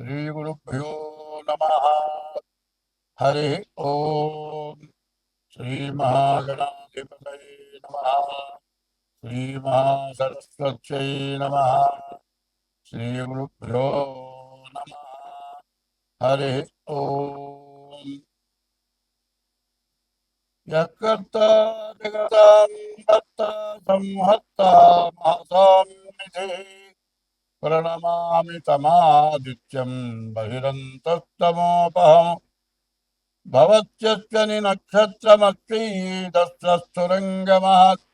శ్రీగురుభ్యో నమ హరి ఓం శ్రీ మహాగణాధిపతై నమ శ్రీ మహాసరస్వత్యై నమ శ్రీగురుభ్యో నమ హరి ఓం యకర్త జగతాం భర్త మహతాం నిధే प्रणमामि तमादित्यं बहिरन्तस्तमोपहम् भवत्यश्चनि नक्षत्रमक्षीदस्रस्तुरङ्गमहत्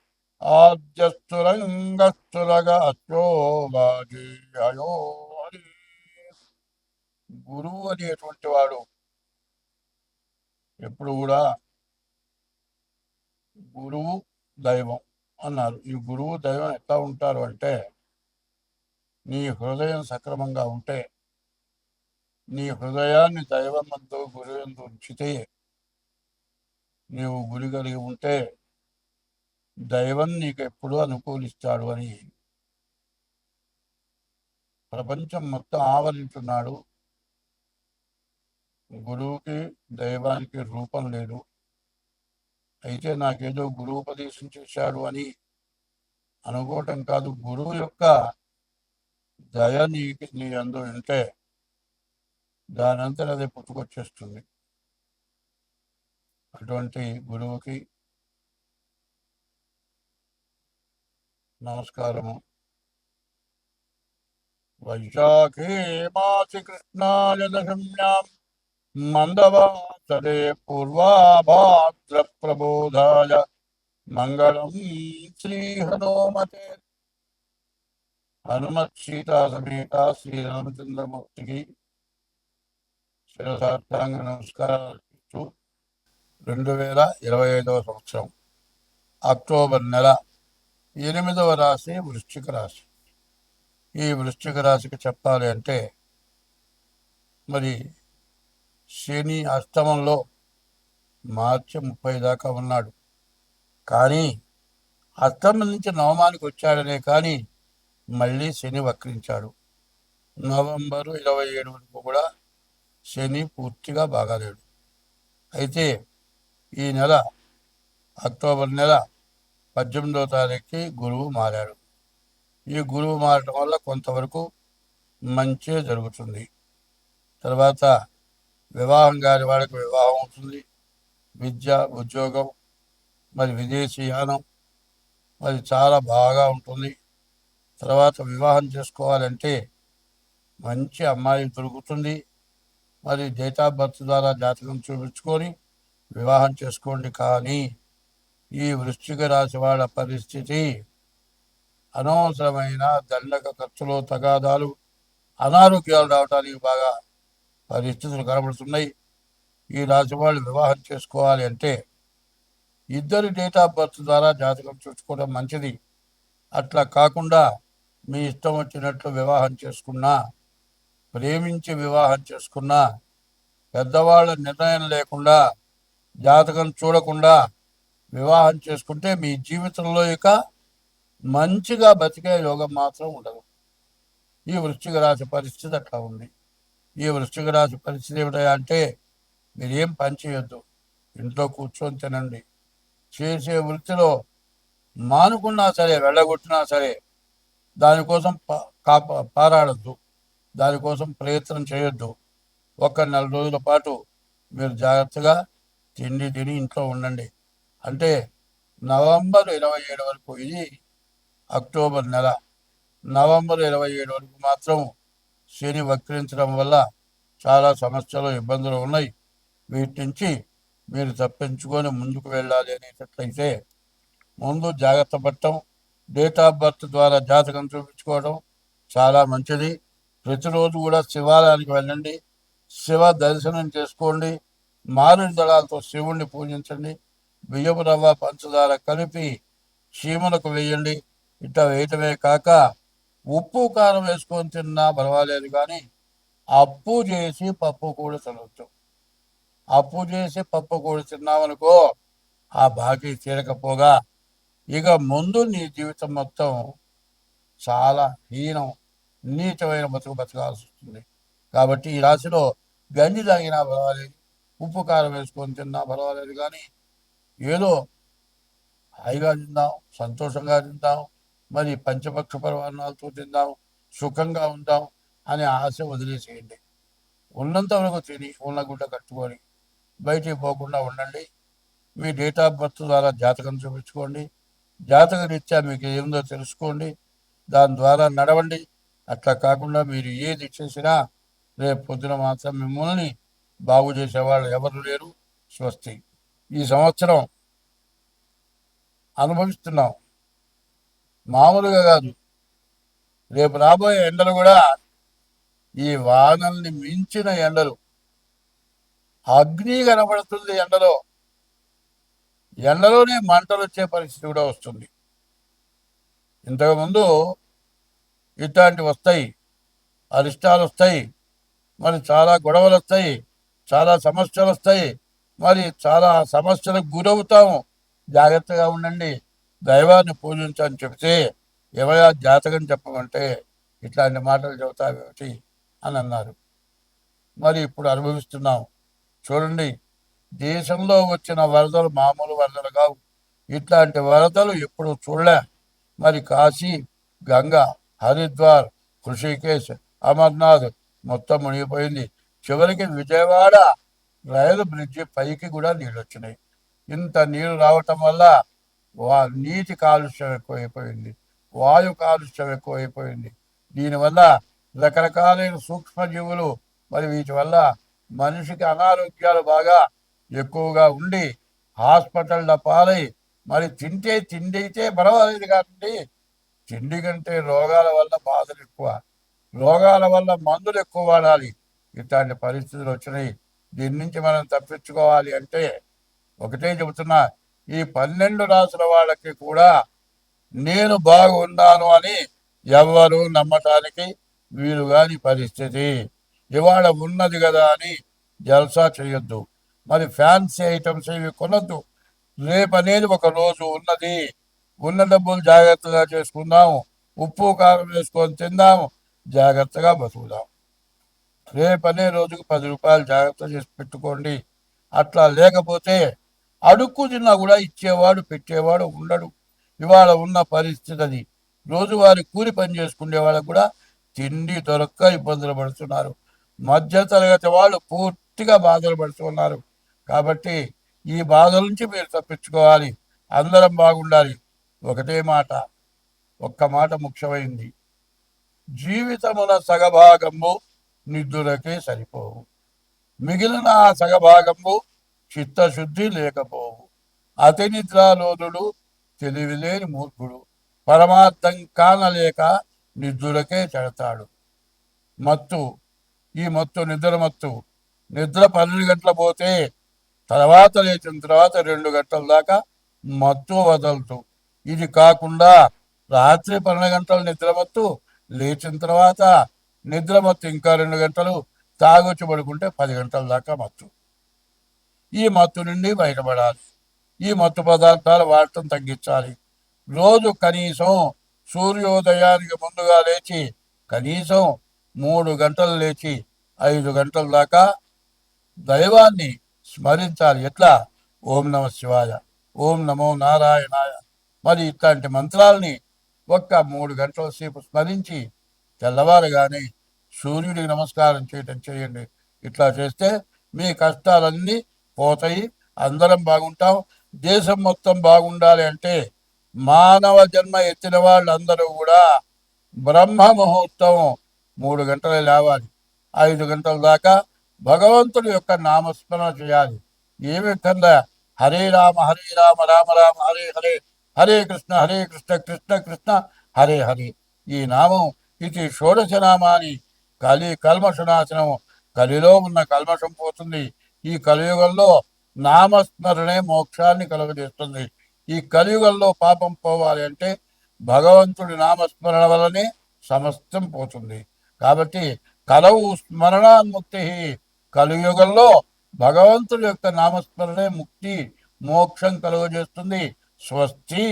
ఆద్యస్తురంగస్తురగ అచ్చోబాజీయో హరి గురువు అనేటువంటి వాడు ఎప్పుడు కూడా గురువు దైవం అన్నారు ఈ గురువు దైవం ఎట్లా ఉంటారు అంటే నీ హృదయం సక్రమంగా ఉంటే నీ హృదయాన్ని దైవమంతో గురువందు ఉంచితే నీవు గురి కలిగి ఉంటే దైవం నీకు ఎప్పుడూ అనుకూలిస్తాడు అని ప్రపంచం మొత్తం ఆవరించున్నాడు గురువుకి దైవానికి రూపం లేదు. అయితే నాకేదో గురువు ఉపదేశం చేశాడు అని అనుకోవటం కాదు. గురువు యొక్క దయ నీ నీ అందు ఉంటే దానంతా అదే పుట్టుకొచ్చేస్తుంది. అటువంటి గురువుకి నమస్కారము. వైశాఖే మాసి కృష్ణాయ దశమ్యాం మందవాసరే పూర్వాభాద్ర ప్రబోధాయ. మంగళం శ్రీ హనుమతే హనుమత్ సీతా సమేత శ్రీరామచంద్రమూర్తికి శిరసార్థాంగ నమస్కారాలు ఇస్తూ రెండు వేల ఇరవై ఐదవ సంవత్సరం అక్టోబర్ నెల ఎనిమిదవ రాశి వృశ్చిక రాశి. ఈ వృశ్చిక రాశికి చెప్పాలి అంటే మరి శని అష్టమంలో మార్చి ముప్పై దాకా ఉన్నాడు. కానీ అష్టమం నుంచి నవమానికి వచ్చాడనే కానీ మళ్ళీ శని వక్రించాడు. నవంబరు ఇరవై ఏడు వరకు కూడా శని పూర్తిగా బాగాలేడు. అయితే ఈ నెల అక్టోబర్ నెల పద్దెనిమిదో తారీఖుకి గురువు మారాడు. ఈ గురువు మారటం వల్ల కొంతవరకు మంచి జరుగుతుంది. తర్వాత వివాహం కాని వాడికి వివాహం అవుతుంది. విద్య ఉద్యోగం మరి విదేశీయానం మరి చాలా బాగా ఉంటుంది. తర్వాత వివాహం చేసుకోవాలంటే మంచి అమ్మాయి దొరుకుతుంది. మరి డేట్ ఆఫ్ బర్త్ ద్వారా జాతకం చూపించుకొని వివాహం చేసుకోండి. కానీ ఈ వృశ్చిక రాశి వాళ్ళ పరిస్థితి అనవసరమైన దండక ఖర్చులు తగాదాలు అనారోగ్యాలు రావడానికి బాగా పరిస్థితులు కనబడుతున్నాయి. ఈ రాశి వాళ్ళు వివాహం చేసుకోవాలి అంటే ఇద్దరు డేట్ ఆఫ్ బర్త్ ద్వారా జాతకం చూసుకోవడం మంచిది. అట్లా కాకుండా మీ ఇష్టం వచ్చినట్లు వివాహం చేసుకున్నా ప్రేమించి వివాహం చేసుకున్నా పెద్దవాళ్ళ నిర్ణయం లేకుండా జాతకం చూడకుండా వివాహం చేసుకుంటే మీ జీవితంలో ఇక మంచిగా బతికే యోగం మాత్రం ఉండదు. ఈ వృశ్చిక రాశి పరిస్థితి అట్లా ఉంది. ఈ వృశ్చిక రాశి పరిస్థితి ఏమిటా అంటే మీరేం పని చేయొద్దు. ఇంట్లో కూర్చొని తినండి. చేసే వృత్తిలో మానుకున్నా సరే వెళ్ళగొట్టినా సరే దానికోసం పా- కాప పారాడద్దు. దానికోసం ప్రయత్నం చేయొద్దు. ఒక నెల రోజుల పాటు మీరు జాగ్రత్తగా తిండి తిని ఇంట్లో ఉండండి. అంటే నవంబర్ ఇరవై ఏడు వరకు ఇది అక్టోబర్ నెల. నవంబర్ ఇరవై ఏడు వరకు మాత్రం శని వక్రించడం వల్ల చాలా సమస్యలు ఇబ్బందులు ఉన్నాయి. వీటి నుంచి మీరు తప్పించుకొని ముందుకు వెళ్ళాలి అనేటట్లయితే ముందు జాగ్రత్త పడటం డేట్ ఆఫ్ బర్త్ ద్వారా జాతకం చూపించుకోవడం చాలా మంచిది. ప్రతిరోజు కూడా శివాలయానికి వెళ్ళండి. శివ దర్శనం చేసుకోండి. మామిడి దళాలతో శివుణ్ణి పూజించండి. బియ్యపు రవ్వ పంచదార కలిపి చీమలకు వేయండి. ఇట్లా వేయటమే కాక ఉప్పు కారం వేసుకొని తిన్నా పర్వాలేదు కానీ అప్పు చేసి పప్పు కూడా తినవచ్చు అప్పు చేసి పప్పు కూడా తిన్నామనుకో ఆ బాకీ తీరకపోగా ఇక ముందు నీ జీవితం మొత్తం చాలా హీనం నీచమైన బతుకు బతకాల్సి వస్తుంది. కాబట్టి ఈ రాశిలో గంజి తాగినా పర్వాలేదు ఉప్పు కారం వేసుకొని తిన్నా పర్వాలేదు కానీ ఏదో హాయిగా తిందాం సంతోషంగా తిందాం మరి పంచపక్ష పర్వాణాలతో తిందాం సుఖంగా ఉందాం అనే ఆశ వదిలేసేయండి. ఉన్నంత వరకు తిని ఉన్న గుడ్డ కట్టుకొని బయటికి పోకుండా ఉండండి. మీ డేట్ ఆఫ్ బర్త్ ద్వారా జాతకం చూపించుకోండి. జాతక రీత్యా మీకు ఏముందో తెలుసుకోండి. దాని ద్వారా నడవండి. అట్లా కాకుండా మీరు ఏది చేసినా రేపు పొద్దున మాత్రం మిమ్మల్ని బాగు చేసేవాళ్ళు ఎవరు లేరు. స్వస్తి. ఈ సంవత్సరం అనుభవిస్తున్నాం. మామూలుగా కాదు. రేపు రాబోయే ఎండలు కూడా ఈ వానల్ని మించిన ఎండలు. అగ్ని కనబడుతుంది ఎండలో. ఎండలోనే మంటలు వచ్చే పరిస్థితి కూడా వస్తుంది. ఇంతకుముందు ఇట్లాంటివి వస్తాయి అరిష్టాలు వస్తాయి మరి చాలా గొడవలు వస్తాయి చాలా సమస్యలు వస్తాయి మరి చాలా సమస్యలకు గురవుతాము. జాగ్రత్తగా ఉండండి. దైవాన్ని పూజించని చెప్తే ఎవయా జాతకం చెప్పమంటే ఇట్లాంటి మాటలు చెబుతావేమిటి? అని అన్నారు. మరి ఇప్పుడు అనుభవిస్తున్నాం చూడండి దేశంలో వచ్చిన వరదలు మామూలు వరదలు కావు. ఇట్లాంటి వరదలు ఎప్పుడు చూడలే. మరి కాశీ గంగా హరిద్వార్ కృషికేశ్ అమర్నాథ్ మొత్తం మునిగిపోయింది. చివరికి విజయవాడ రైలు బ్రిడ్జి పైకి కూడా నీళ్ళు వచ్చినాయి ఇంత నీరు రావటం వల్ల వా నీటి కాలుష్యం ఎక్కువైపోయింది. వాయు కాలుష్యం ఎక్కువైపోయింది. దీనివల్ల రకరకాలైన సూక్ష్మజీవులు మరి వీటి వల్ల మనిషికి అనారోగ్యాలు బాగా ఎక్కువగా ఉండి హాస్పిటళ్ళ పాలై మరి తింటే తిండి అయితే పర్వాలేదు కాబట్టి తిండి కంటే రోగాల వల్ల బాధలు ఎక్కువ. రోగాల వల్ల మందులు ఎక్కువ వాడాలి. ఇట్లాంటి పరిస్థితులు వచ్చినాయి. దీని నుంచి మనం తప్పించుకోవాలి అంటే ఒకటే చెబుతున్నా ఈ పన్నెండు రాసుల వాళ్ళకి కూడా నేను బాగున్నాను అని ఎవ్వరు నమ్మటానికి వీలు కాని పరిస్థితి. ఇవాళ ఉన్నది కదా అని జల్సా చేయొద్దు. మరి ఫ్యాన్సీ ఐటమ్స్ ఇవి కొనొద్దు. రేపు అనేది ఒక రోజు ఉన్నది. ఉన్న డబ్బులు జాగ్రత్తగా చేసుకుందాము. ఉప్పు కారం వేసుకొని తిందాము. జాగ్రత్తగా బతుకుదాం రేపు అనే రోజుకు పది రూపాయలు జాగ్రత్త చేసి పెట్టుకోండి. అట్లా లేకపోతే అడుక్కు తిన్నా కూడా ఇచ్చేవాడు పెట్టేవాడు ఉండడు. ఇవాళ ఉన్న పరిస్థితి అది రోజువారి కూలి పని చేసుకునే వాళ్ళకు కూడా తిండి దొరక్క ఇబ్బందులు పడుతున్నారు. మధ్య తరగతి వాళ్ళు పూర్తిగా బాధలు పడుతున్నారు. కాబట్టి ఈ బాధల నుంచి మీరు తప్పించుకోవాలి. అందరం బాగుండాలి. ఒకటే మాట. ఒక్క మాట ముఖ్యమైంది. జీవితమున సగభాగము నిద్దులకే సరిపోవు. మిగిలిన ఆ సగభాగము చిత్తశుద్ధి లేకపోవు. అతి నిద్రాలోనుడు తెలివిలేని మూర్ఖుడు. పరమార్థం కానలేక నిద్రులకే చెడతాడు. మత్తు. ఈ మత్తు నిద్ర మత్తు. నిద్ర పన్నెండు గంటల పోతే తర్వాత లేచిన తర్వాత రెండు గంటల దాకా మత్తు వదలదు ఇది కాకుండా రాత్రి పన్నెండు గంటలు నిద్రమత్తు లేచిన తర్వాత నిద్ర మత్తు ఇంకా రెండు గంటలు తాగొచ్చి పడుకుంటే పది గంటల దాకా మత్తు. ఈ మత్తు నుండి బయటపడాలి. ఈ మత్తు పదార్థాలు వాడటం తగ్గించాలి. రోజు కనీసం సూర్యోదయానికి ముందుగా లేచి కనీసం మూడు గంటలు లేచి ఐదు గంటల దాకా దైవాన్ని స్మరించాలి. ఎట్లా? ఓం నమ శివాయ. ఓం నమో నారాయణాయ. మరి ఇట్లాంటి మంత్రాలని ఒక్క మూడు గంటల సేపు స్మరించి తెల్లవారుగానే సూర్యుడికి నమస్కారం చేయటం చేయండి. ఇట్లా చేస్తే మీ కష్టాలన్నీ పోతాయి. అందరం బాగుంటాం. దేశం మొత్తం బాగుండాలి అంటే మానవ జన్మ ఎత్తిన వాళ్ళందరూ కూడా బ్రహ్మ ముహూర్తం మూడు గంటలు లేవాలి. ఐదు గంటల దాకా భగవంతుడి యొక్క నామస్మరణ చేయాలి. ఏ విధంగా? హరే రామ హరే రామ రామ రామ హరే హరే హరే కృష్ణ హరే కృష్ణ కృష్ణ కృష్ణ హరే హరే. ఈ నామం ఇది షోడశ నామాని. కలి కల్మషనాశనం. కలిలో ఉన్న కల్మషం పోతుంది. ఈ కలియుగంలో నామస్మరణే మోక్షాన్ని కలుగజేస్తుంది. ఈ కలియుగంలో పాపం పోవాలి అంటే భగవంతుడి నామస్మరణ వల్లనే సమస్తం పోతుంది. కాబట్టి కలవు స్మరణాన్ముక్తి. కలియుగంలో భగవంతుడి యొక్క నామస్మరణే ముక్తి మోక్షం కలుగజేస్తుంది. స్వస్తి